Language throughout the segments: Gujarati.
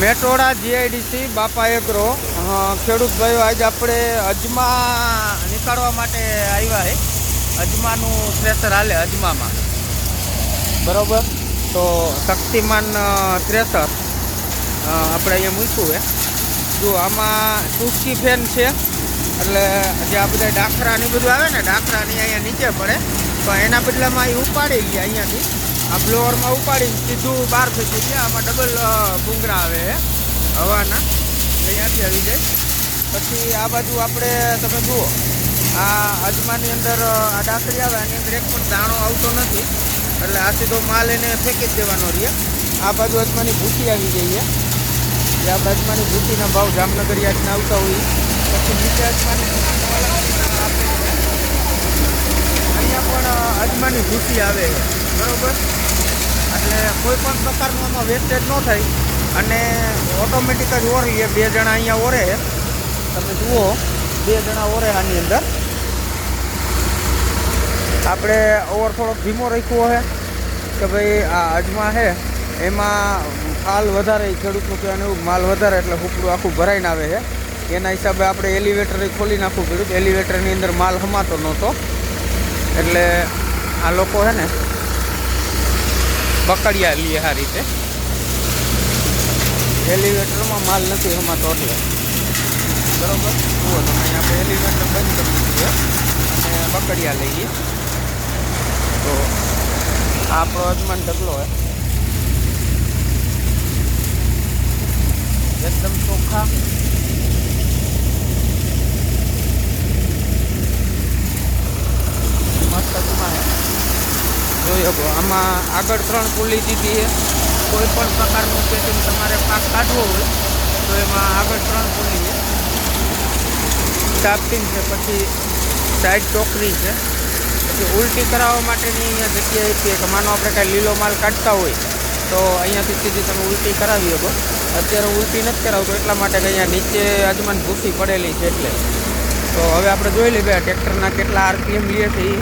મેટોડા જીઆઈડીસી, બાપા એગ્રો. ખેડૂત ભાઈઓ, આજે આપણે અજમા નીકાળવા માટે આવ્યા છે અજમાનું થ્રેસર હાલે અજમામાં. બરાબર? તો શક્તિમાન થ્રેસર આપણે અહીંયા મૂક્યું છે જો આમાં ટૂંકી ફેન છે, એટલે જે આ બધા ડાખરા બધું આવે ને, ડાખરાની અહીંયા નીચે પડે. તો એના બદલામાં એ ઉપાડી લે અહીંયાથી. આ બ્લોવરમાં ઉપાડી સીધું બહાર ફેંકી દે આમાં ડબલ ભૂંગરા આવે છે, હવાના. અહીંયાથી આવી જાય. પછી આ બાજુ આપણે, તમે જુઓ, આ અજમાની અંદર આ ડાકરી આવે, આની અંદર એક પણ દાણો આવતો નથી. એટલે આ સીધો માલ એને ફેંકી જ દેવાનો રહે. આ બાજુ અજમાની ભૂસી આવી ગઈ છે. જે આપણે અજમાની ભૂસીના ભાવ જામનગર યાદના આવતા હોય. પછી નીચે અજમાની અહીંયા પણ અજમાની ભૂસી આવે છે. બરોબર? કોઈ પણ પ્રકારનું આમાં વેસ્ટેજ ન થાય અને ઓટોમેટિક જ ઓરી બે જણા અહીંયા ઓરે તમે જુઓ, બે જણા ઓરે આની અંદર. આપણે ઓવર થોડોક ધીમો રાખ્યો છે કે ભાઈ આ અજમા છે, એમાં ફાલ વધારે ખેડૂતનું કહેવાનું એવું માલ વધારે એટલે હુકડું આખું ભરાઈને આવે છે. એના હિસાબે આપણે એલિવેટર ખોલી નાખવું પડ્યું. એલિવેટરની અંદર માલ હમાતો નહોતો. એટલે આ લોકો છે ને પકડ્યા લઈએ આ રીતે. એલિવેટરમાં માલ નથી હમાતો એટલે. બરોબર? જુઓ, તમે આપણે એલિવેટર બંધ કરી દીધું અને પકડ્યા લઈએ. તો આપણો અજમાન ઢગલો હોય એકદમ ચોખ્ખા. શકો આમાં આગળ ત્રણ પુલી દીધી છે. કોઈ પણ પ્રકારનું સેટિંગ તમારે પાક કાઢવો હોય, તો એમાં આગળ ત્રણ પુલી છે. સ્ટાફિંગ છે, પછી સાઈડ ચોકરી છે. પછી ઉલટી કરાવવા માટેની અહીંયા જગ્યા આપી કે માનો આપણે કાંઈ લીલો માલ કાઢતા હોય, તો અહીંયાથી સીધી તમે ઉલટી કરાવી શકો. અત્યારે ઉલટી નથી કરાવતો, એટલા માટે કે અહીંયા નીચે અજમાન ભૂસી પડેલી છે એટલે. તો હવે આપણે જોઈ લઈએ ટ્રેક્ટરના કેટલા આરપીએમ લે છે એ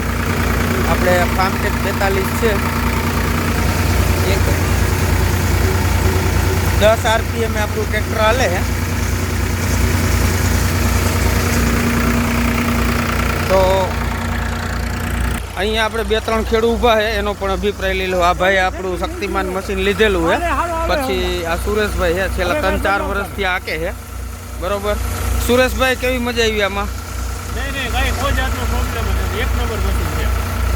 આપણે ફાર્મટેક બેતાલીસ છે. એક દસ આરપીએમ આપણું ટ્રેક્ટર હાલે છે. તો અહીંયા આપણે બે ત્રણ ખેડૂ ઊભા છે. એનો પણ અભિપ્રાય લીધો આ ભાઈ આપણું શક્તિમાન મશીન લીધેલું છે. પછી આ સુરેશભાઈ છે. છેલ્લા ત્રણ ચાર વર્ષથી આકે છે. બરોબર? સુરેશભાઈ, કેવી મજા આવી આમાં? નહીં નહીં કાંઈ કોઈ જાતનો પ્રોબ્લેમ નથી. એક નંબર મશીન છે.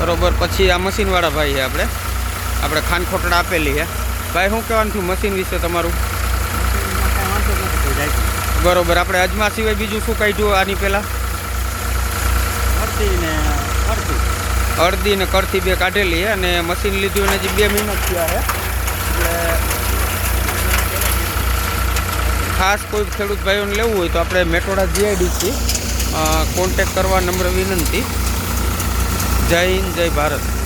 બરોબર, પછી આ મશીનવાળા ભાઈ છે આપણે. આપણે ખાનખોટડા આપેલી છે. ભાઈ, શું કહેવાનું થયું મશીન વિશે તમારું? બરોબર, આપણે અજમા સિવાય બીજું શું કાઢ્યું આની પહેલાં? અડધી ને કડથી બે કાઢેલી છે અને મશીન લીધું ને હજી બે મહિના થયા છે. એટલે ખાસ કોઈ ખેડૂત ભાઈઓને લેવું હોય તો આપણે મેટોડા જીઆઈડીથી કોન્ટેક કરવા નમ્ર વિનંતી. જય હિન્દ જય ભારત.